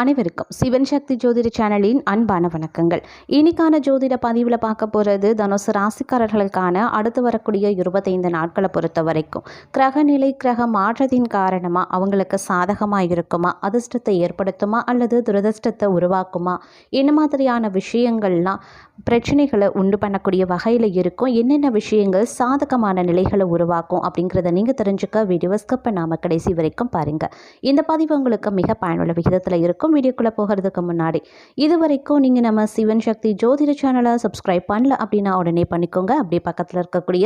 அனைவருக்கும் சிவன் சக்தி ஜோதிட சேனலின் அன்பான வணக்கங்கள். இன்னைக்கான ஜோதிட பதிவில் பார்க்க போகிறது தனுசு ராசிக்காரர்களுக்கான அடுத்து வரக்கூடிய இருபத்தைந்து நாட்களை பொறுத்த வரைக்கும். கிரகநிலை கிரக மாற்றத்தின் காரணமாக அவங்களுக்கு சாதகமாக இருக்குமா? அதிர்ஷ்டத்தை ஏற்படுத்துமா? அல்லது துரதிர்ஷ்டத்தை உருவாக்குமா? என்ன மாதிரியான விஷயங்கள்லாம் பிரச்சனைகளை உண்டு பண்ணக்கூடிய வகையில் இருக்கும். என்னென்ன விஷயங்கள் சாதகமான நிலைகளை உருவாக்கும் அப்படிங்கிறத நீங்கள் தெரிஞ்சுக்க வீடியோ ஸ்கப்பை பண்ணாமல் கடைசி வரைக்கும் பாருங்கள் இந்த பதிவு உங்களுக்கு மிக பயனுள்ள விகிதத்தில் இருக்கும். வீடியோக்குள்ளே போகிறதுக்கு முன்னாடி இது வரைக்கும் நீங்கள் நம்ம சிவன் சக்தி ஜோதிட சேனலை சப்ஸ்கிரைப் பண்ணல அப்படின்னா உடனே பண்ணிக்கோங்க. அப்படியே பக்கத்தில் இருக்கக்கூடிய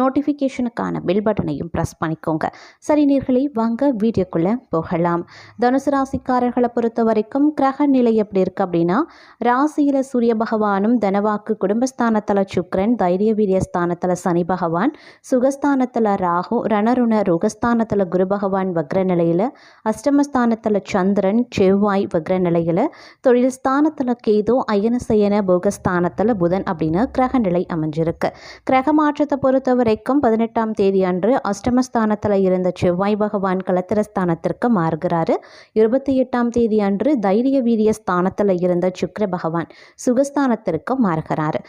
நோட்டிஃபிகேஷனுக்கான பெல் பட்டனையும் ப்ரெஸ் பண்ணிக்கோங்க. சரி நேர்களே வாங்க வீடியோக்குள்ளே போகலாம். தனுசு ராசிக்காரர்களை பொறுத்த வரைக்கும் கிரக நிலை எப்படி இருக்குது அப்படின்னா ராசியில் சூரிய பகவானும் தனவாக்கு குடும்பஸ்தானத்தில் சுக்ரன் தைரிய வீரிய ஸ்தானத்தில் சனி பகவான் சுகஸ்தானத்தில் ராகு ரணருண ருகஸ்தானத்தில் குரு பகவான் வக்ர நிலையில் அஷ்டமஸ்தானத்தில் சந்திரன் செவ்வாய் வக்ர நிலையில் தொழில் ஸ்தானத்தில் கேது அயனசயன போகஸ்தானத்தில் புதன் அப்படின்னு கிரக நிலை அமைஞ்சிருக்கு. கிரக மாற்றத்தை பொறுத்த வரைக்கும் பதினெட்டாம் தேதி அன்று அஷ்டமஸ்தானத்தில் இருந்த செவ்வாய் பகவான் கலத்திரஸ்தானத்திற்கு மாறுகிறாரு. இருபத்தி எட்டாம் தேதி அன்று தைரிய வீரிய ஸ்தானத்தில் இருந்த சுக்கர பகவான் சுகஸ்தானத்திற்கு மாறுகிறாரு.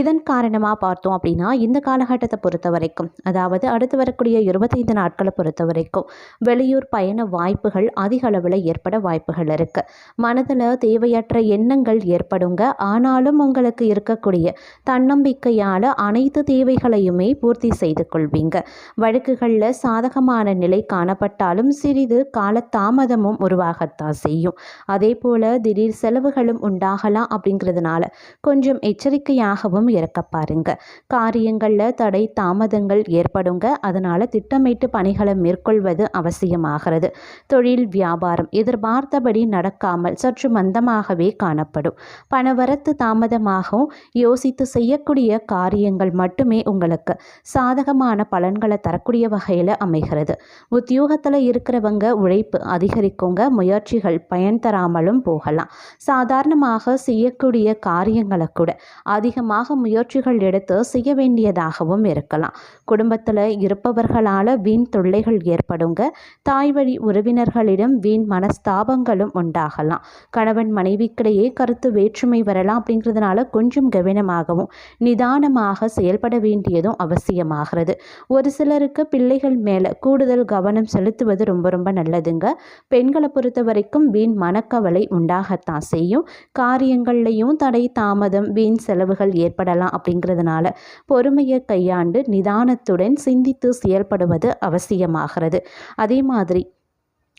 இதன் காரணமாக பார்த்தோம் அப்படின்னா இந்த காலகட்டத்தை பொறுத்த வரைக்கும் அதாவது அடுத்து வரக்கூடிய இருபத்தைந்து நாட்களை பொறுத்த வரைக்கும் வெளியூர் பயண வாய்ப்புகள் அதிக அளவில் ஏற்பட வாய்ப்புகள் இருக்கு. மனதில் தேவையற்ற எண்ணங்கள் ஏற்படுங்க. ஆனாலும் உங்களுக்கு இருக்கக்கூடிய தன்னம்பிக்கையால் அனைத்து தேவைகளையுமே பூர்த்தி செய்து கொள்வீங்க. வழக்குகளில் சாதகமான நிலை காணப்பட்டாலும் சிறிது காலதாமதமும் உருவாகத்தான் செய்யும். அதே போல் திடீர் செலவுகளும் உண்டாகலாம் அப்படிங்கிறதுனால கொஞ்சம் எச்சரிக்கையாகவும் இருக்க பாருங்க. காரியங்களில் தடை தாமதங்கள் ஏற்படுங்க. அதனால் திட்டமிட்டு பணிகளை மேற்கொள்வது அவசியமாகிறது. தொழில் வியாபாரம் எதிர்பார்த்தபடி நட நடக்காமல் சற்று மந்தமாகவே காணப்படும். பணவரத்து தாமதமாகவும் யோசித்து செய்யக்கூடிய காரியங்கள் மட்டுமே உங்களுக்கு சாதகமான பலன்களை தரக்கூடிய வகையில் அமைகிறது. உத்தியோகத்தில் இருக்கிறவங்க உழைப்பு அதிகரிக்குங்க முயற்சிகள் பயன் தராமலும் போகலாம். சாதாரணமாக செய்யக்கூடிய காரியங்களை கூட அதிகமாக முயற்சிகள் எடுத்து செய்ய வேண்டியதாகவும் இருக்கலாம். குடும்பத்தில் இருப்பவர்களால் வீண் தொல்லைகள் ஏற்படுங்க. தாய் வழி உறவினர்களிடம் வீண் மனஸ்தாபங்களும் உண்டாகலாம் கணவன் மனைவிக்கிடையே கருத்து வேற்றுமை வரலாம் அப்படிங்கிறதுனால கொஞ்சம் கவனமாகவும் நிதானமாக செயல்பட வேண்டியதும் அவசியமாகிறது. ஒரு சிலருக்கு பிள்ளைகள் மேலே கூடுதல் கவனம் செலுத்துவது ரொம்ப ரொம்ப நல்லதுங்க. பெண்களை பொறுத்த வரைக்கும் வீண் மனக்கவலை உண்டாகத்தான் செய்யும். காரியங்கள்லையும் தடை தாமதம் வீண் செலவுகள் ஏற்படலாம் அப்படிங்கிறதுனால பொறுமையை கையாண்டு நிதானத்துடன் சிந்தித்து செயல்படுவது அவசியமாகிறது. அதே மாதிரி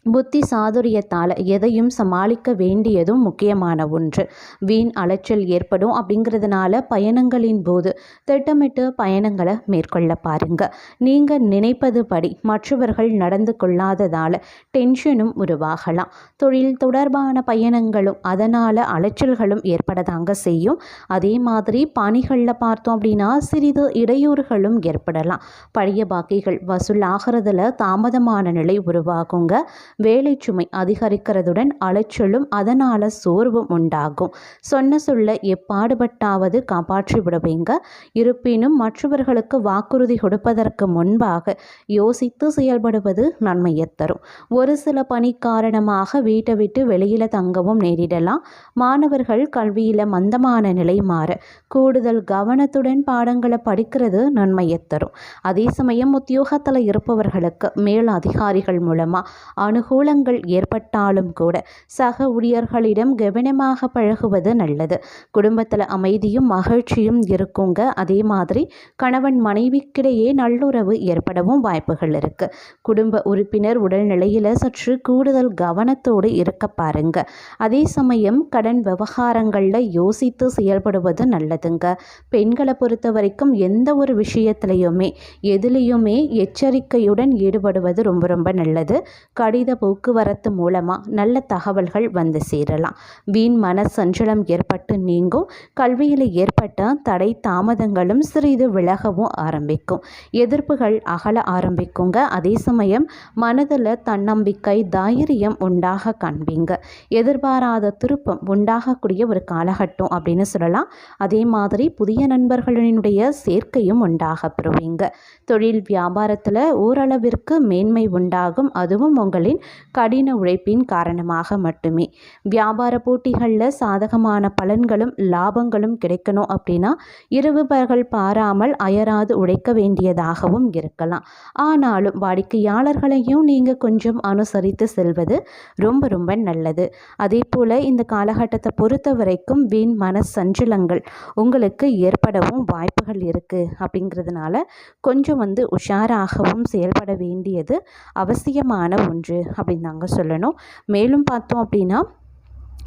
புத்தி சாதுரியத்தால் எதையும் சமாளிக்க வேண்டியதும் முக்கியமான ஒன்று. வீண் அலைச்சல் ஏற்படும் அப்படிங்கிறதுனால பயணங்களின் போது திட்டமிட்டு பயணங்களை மேற்கொள்ள பாருங்க. நீங்கள் நினைப்பது படி மற்றவர்கள் நடந்து கொள்ளாததால் டென்ஷனும் உருவாகலாம். தொழில் தொடர்பான பயணங்களும் அதனால் அலைச்சல்களும் ஏற்படதாங்க செய்யும். அதே மாதிரி பணிகளில் பார்த்தோம் அப்படின்னா சிறிது இடையூறுகளும் ஏற்படலாம். பழைய பாக்கிகள் வசூல் ஆகிறதுல தாமதமான நிலை உருவாகுங்க. வேலை சுமை அதிகரிக்கிறதுடன் அலைச்சலும் அதனால் சோர்வும் உண்டாகும். சொன்ன சொல்ல எப்பாடுபட்டாவது காப்பாற்றி விடுவீங்க இருப்பினும் மற்றவர்களுக்கு வாக்குறுதி கொடுப்பதற்கு முன்பாக யோசித்து செயல்படுவது நன்மையை தரும். ஒரு சில பணி காரணமாக வீட்டை விட்டு வெளியில் தங்கவும் நேரிடலாம். மாணவர்கள் கல்வியில் மந்தமான நிலை மாற கூடுதல் கவனத்துடன் பாடங்களை படிக்கிறது நன்மையை தரும். அதே சமயம் உத்தியோகத்தில் இருப்பவர்களுக்கு மேல் அதிகாரிகள் மூலமாக அனுகூலங்கள் ஏற்பட்டாலும் கூட சக ஊழியர்களிடம் கவனமாக பழகுவது நல்லது. குடும்பத்தில் அமைதியும் மகிழ்ச்சியும் இருக்குங்க. அதே மாதிரி கணவன் மனைவிக்கிடையே நல்லுறவு ஏற்படவும் வாய்ப்புகள் இருக்கு. குடும்ப உறுப்பினர் உடல்நிலையில் சற்று கூடுதல் கவனத்தோடு இருக்க பாருங்க. அதே சமயம் கடன் விவகாரங்களில் யோசித்து செயல்படுவது நல்லதுங்க. பெண்களை பொறுத்த வரைக்கும் எந்த ஒரு விஷயத்திலையுமே எதுலேயுமே எச்சரிக்கையுடன் ஈடுபடுவது ரொம்ப ரொம்ப நல்லது. கடித போக்குவரத்து மூலமாக நல்ல தகவல்கள் வந்து சேரலாம். வீண் மன சஞ்சலம் ஏற்பட்டு நீங்கும். கல்வியில் ஏற்பட்ட தடை தாமதங்களும் சிறிது விலகவும் ஆரம்பிக்கும். எதிர்ப்புகள் அகல ஆரம்பிக்குங்க. அதே சமயம் மனதில் தன்னம்பிக்கை தைரியம் உண்டாக காண்பீங்க. எதிர்பாராத திருப்பம் உண்டாகக்கூடிய ஒரு காலகட்டம் அப்படின்னு சொல்லலாம். அதே மாதிரி புதிய நண்பர்களினுடைய சேர்க்கையும் உண்டாக பெறுவீங்க. தொழில் வியாபாரத்தில் ஓரளவிற்கு மேன்மை உண்டாகும். அதுவும் உங்களின் உங்களின் கடின உழைப்பின் காரணமாக மட்டுமே. வியாபார போட்டிகளில் சாதகமான பலன்களும் லாபங்களும் கிடைக்கணும் அப்படின்னா இரவு பகல் பாராமல் அயராது உழைக்க வேண்டியதாகவும் இருக்கலாம். ஆனாலும் வாடிக்கையாளர்களையும் நீங்கள் கொஞ்சம் அனுசரித்து செல்வது ரொம்ப ரொம்ப நல்லது. அதே போல் இந்த காலகட்டத்தை பொறுத்த வரைக்கும் வீண் மன சஞ்சலங்கள் உங்களுக்கு ஏற்படவும் வாய்ப்புகள் இருக்குது அப்படிங்கிறதுனால கொஞ்சம் வந்து உஷாராகவும் செயல்பட வேண்டியது அவசியமான ஒன்று. அப்படின்னு தாங்க சொல்லணும். மேலும் பார்த்தோம் அப்படின்னா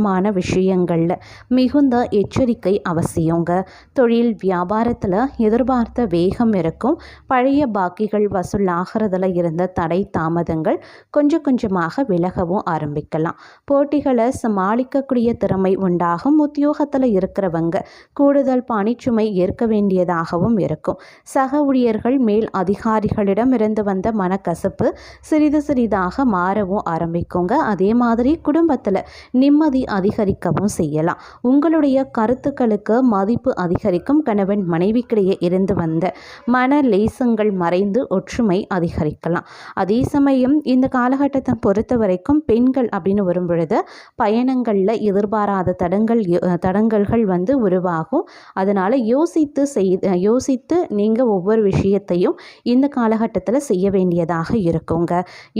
சம்பந்தமான விஷயங்களில் மிகுந்த எச்சரிக்கை அவசியங்க. தொழில் வியாபாரத்தில் எதிர்பார்த்த வேகம் இருக்கும். பழைய பாக்கிகள் வசூலாகிறதுல இருந்த தடை தாமதங்கள் கொஞ்சம் கொஞ்சமாக விலகவும் ஆரம்பிக்கலாம். போட்டிகளை சமாளிக்கக்கூடிய திறமை உண்டாகும். உத்தியோகத்தில் இருக்கிறவங்க கூடுதல் பணிச்சுமை ஏற்க வேண்டியதாகவும் இருக்கும். சக ஊழியர்கள் மேல் அதிகாரிகளிடம் இருந்து வந்த மனக்கசப்பு சிறிது சிறிதாக மாறவும் ஆரம்பிக்குங்க. அதே மாதிரி குடும்பத்தில் நிம்மதி அதிகரிக்கவும் செய்யலாம். உங்களுடைய கருத்துக்களுக்கு மதிப்பு அதிகரிக்கும் கணவன் மனைவிக்கிடையே இருந்து வந்த மன லேசங்கள் மறைந்து ஒற்றுமை அதிகரிக்கலாம். அதே சமயம் இந்த காலகட்டத்தை பொறுத்த வரைக்கும் பெண்கள் அப்படின்னு வரும் பொழுது பயணங்களில் எதிர்பாராத தடங்கள் தடங்கல்கள் வந்து உருவாகும். அதனால் யோசித்து செய் யோசித்து நீங்கள் ஒவ்வொரு விஷயத்தையும் இந்த காலகட்டத்தில் செய்ய வேண்டியதாக இருக்குங்க.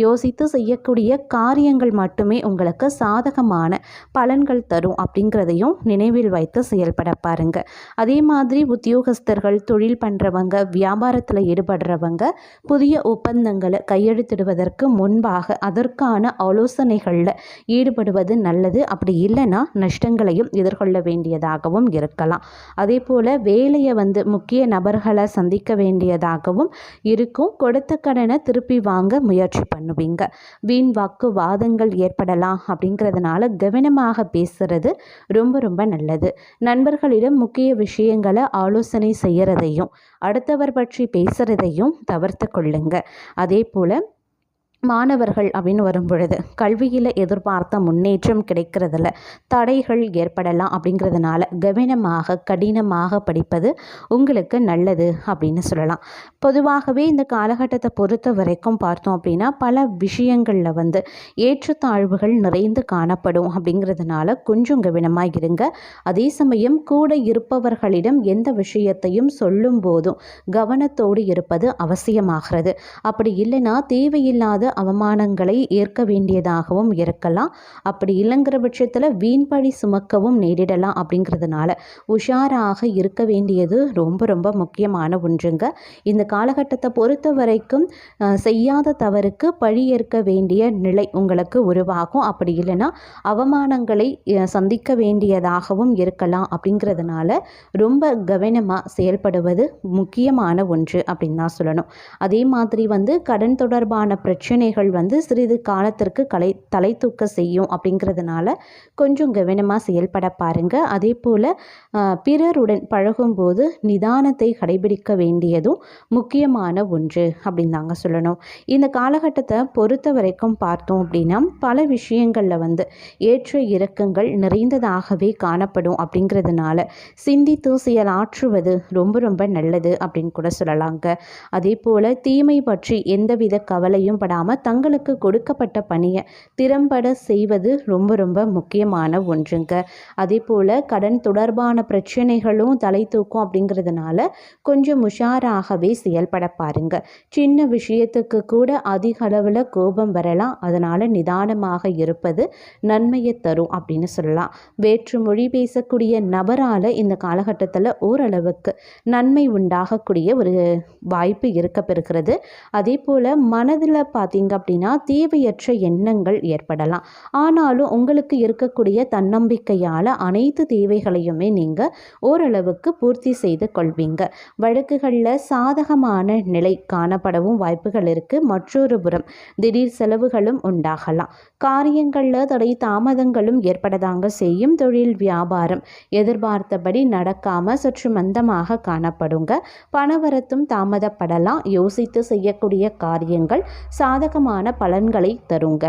யோசித்து செய்யக்கூடிய காரியங்கள் மட்டுமே உங்களுக்கு சாதகமான பலன்கள் தரும் அப்படிங்கிறதையும் நினைவில் வைத்து செயல்பட பாருங்க. அதே மாதிரி உத்தியோகஸ்தர்கள் தொழில் பண்ணுறவங்க வியாபாரத்தில் ஈடுபடுறவங்க புதிய ஒப்பந்தங்களை கையெழுத்திடுவதற்கு முன்பாக அதற்கான ஆலோசனைகளில் ஈடுபடுவது நல்லது. அப்படி இல்லைன்னா நஷ்டங்களையும் எதிர்கொள்ள வேண்டியதாகவும் இருக்கலாம். அதே போல் வேலையை வந்து முக்கிய நபர்களை சந்திக்க வேண்டியதாகவும் இருக்கும். கொடுத்த கடனை திருப்பி வாங்க முயற்சி பண்ணுவீங்க. வீண் வாக்குவாதங்கள் ஏற்படலாம் அப்படிங்கிறதுனால கவனமாக பேசுறது ரொம்ப ரொம்ப நல்லது. நண்பர்களிடம் முக்கிய விஷயங்களை ஆலோசனை செய்கிறதையும் அடுத்தவர் பற்றி பேசுகிறதையும் தவிர்த்து கொள்ளுங்க. அதே போல் மாணவர்கள் அப்படின்னு வரும்பொழுது கல்வியில் எதிர்பார்த்த முன்னேற்றம் கிடைக்கிறதுல தடைகள் ஏற்படலாம் அப்படிங்கிறதுனால கவனமாக கடினமாக படிப்பது உங்களுக்கு நல்லது அப்படின்னு சொல்லலாம். பொதுவாகவே இந்த காலகட்டத்தை பொறுத்த வரைக்கும் பார்த்தோம் அப்படின்னா பல விஷயங்களில் வந்து ஏற்றத்தாழ்வுகள் நிறைந்து காணப்படும் அப்படிங்கிறதுனால கொஞ்சம் கவனமாக இருங்க. அதே சமயம் கூட இருப்பவர்களிடம் எந்த விஷயத்தையும் சொல்லும் போதும் கவனத்தோடு இருப்பது அவசியமாகிறது. அப்படி இல்லைன்னா தேவையில்லாத அவமானங்களை ஏற்க வேண்டியதாகவும் இருக்கலாம். அப்படி இல்லைங்கிற பட்சத்தில் வீண்பழி சுமக்கவும் நேரிடலாம் அப்படிங்கிறதுனால உஷாராக இருக்க வேண்டியது ரொம்ப ரொம்ப முக்கியமான ஒன்றுங்க. இந்த காலகட்டத்தை பொறுத்த வரைக்கும் செய்யாத தவறுக்கு பழி ஏற்க வேண்டிய நிலை உங்களுக்கு உருவாகும். அப்படி இல்லைன்னா அவமானங்களை சந்திக்க வேண்டியதாகவும் இருக்கலாம் அப்படிங்கிறதுனால ரொம்ப கவனமாக செயல்படுவது முக்கியமான ஒன்று அப்படின்னு தான் சொல்லணும். அதே மாதிரி வந்து கடன் தொடர்பான பிரச்சனை வேதனைகள் வந்து சிறிது காலத்திற்கு கலை தலை தூக்க செய்யும் அப்படிங்கிறதுனால கொஞ்சம் கவனமாக செயல்பட பாருங்கள் அதே போல் பிறருடன் பழகும்போது நிதானத்தை கடைபிடிக்க வேண்டியதும் முக்கியமான ஒன்று அப்படின்னு தாங்க சொல்லணும். இந்த காலகட்டத்தை பொறுத்த வரைக்கும் பார்த்தோம் அப்படின்னா பல விஷயங்களில் வந்து ஏற்ற இறக்கங்கள் நிறைந்ததாகவே காணப்படும் அப்படிங்கிறதுனால சிந்தித்து செயலாற்றுவது ரொம்ப ரொம்ப நல்லது அப்படின்னு கூட சொல்லலாங்க. அதே போல் தீமை பற்றி எந்தவித கவலையும் படாமல் தங்களுக்கு கொடுக்கப்பட்ட பணியை திறம்பட செய்வது ரொம்ப ரொம்ப முக்கியமான ஒன்றுங்க. அதே போல் கடன் தொடர்பான பிரச்சனைகளும் தலை தூக்கும் அப்படிங்கிறதுனால கொஞ்சம் உஷாராகவே செயல்பட பாருங்க. சின்ன விஷயத்துக்கு கூட அதிக அளவில் கோபம் வரலாம். அதனால் நிதானமாக இருப்பது நன்மையை தரும் அப்படின்னு சொல்லலாம். வேற்று மொழி பேசக்கூடிய நபரால் இந்த காலகட்டத்தில் ஓரளவுக்கு நன்மை உண்டாகக்கூடிய ஒரு வாய்ப்பு இருக்க பெறுகிறது அதே போல் மனதில் பார்த்தீங்கன்னா பார்த்தீங்க அப்படின்னா தேவையற்ற எண்ணங்கள் ஏற்படலாம். ஆனாலும் உங்களுக்கு இருக்கக்கூடிய தன்னம்பிக்கையால் அனைத்து தேவைகளையுமே நீங்கள் ஓரளவுக்கு பூர்த்தி செய்து கொள்வீங்க. வழக்குகளில் சாதகமான நிலை காணப்படவும் வாய்ப்புகள் இருக்குது மற்றொரு புறம் திடீர் செலவுகளும் உண்டாகலாம். காரியங்களில் தடை தாமதங்களும் ஏற்படதாங்க செய்யும். தொழில் வியாபாரம் எதிர்பார்த்தபடி நடக்காமல் சற்று மந்தமாக காணப்படுங்க. பணவரத்தும் தாமதப்படலாம். யோசித்து செய்யக்கூடிய காரியங்கள் சாதகமான பலன்களை தருங்க.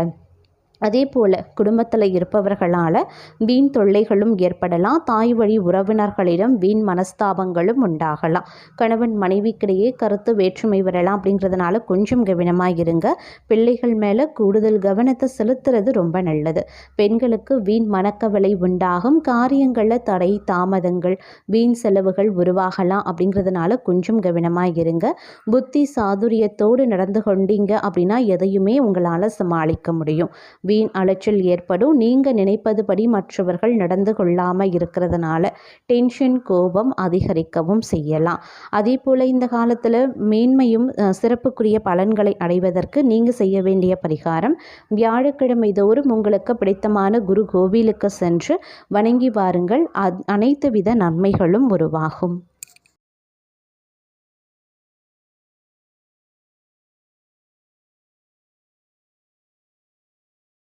அதே போல் குடும்பத்தில் இருப்பவர்களால் வீண் தொல்லைகளும் ஏற்படலாம். தாய் வழி உறவினர்களிடம் வீண் மனஸ்தாபங்களும் உண்டாகலாம். கணவன் மனைவிக்கிடையே கருத்து வேற்றுமை வரலாம் அப்படிங்கிறதுனால கொஞ்சம் கவனமாக இருங்க. பிள்ளைகள் மேலே கூடுதல் கவனத்தை செலுத்துறது ரொம்ப நல்லது. பெண்களுக்கு வீண் மனக்கவலை உண்டாகும். காரியங்களில் தடை தாமதங்கள் வீண் செலவுகள் உருவாகலாம் அப்படிங்கிறதுனால கொஞ்சம் கவனமாக இருங்க. புத்தி சாதுரியத்தோடு நடந்து கொண்டீங்க அப்படின்னா எதையுமே உங்களால் சமாளிக்க முடியும். வீண் அலைச்சல் ஏற்படும். நீங்கள் நினைப்பதுபடி மற்றவர்கள் நடந்து கொள்ளாமல் இருக்கிறதுனால டென்ஷன் கோபம் அதிகரிக்கவும் செய்யலாம். அதே போல் இந்த காலத்தில் மேன்மையும் சிறப்புக்குரிய பலன்களை அடைவதற்கு நீங்கள் செய்ய வேண்டிய பரிகாரம் வியாழக்கிழமை தோறும் உங்களுக்கு பிடித்தமான குரு கோவிலுக்கு சென்று வணங்கி வாருங்கள். அனைத்து வித நன்மைகளும் உருவாகும்.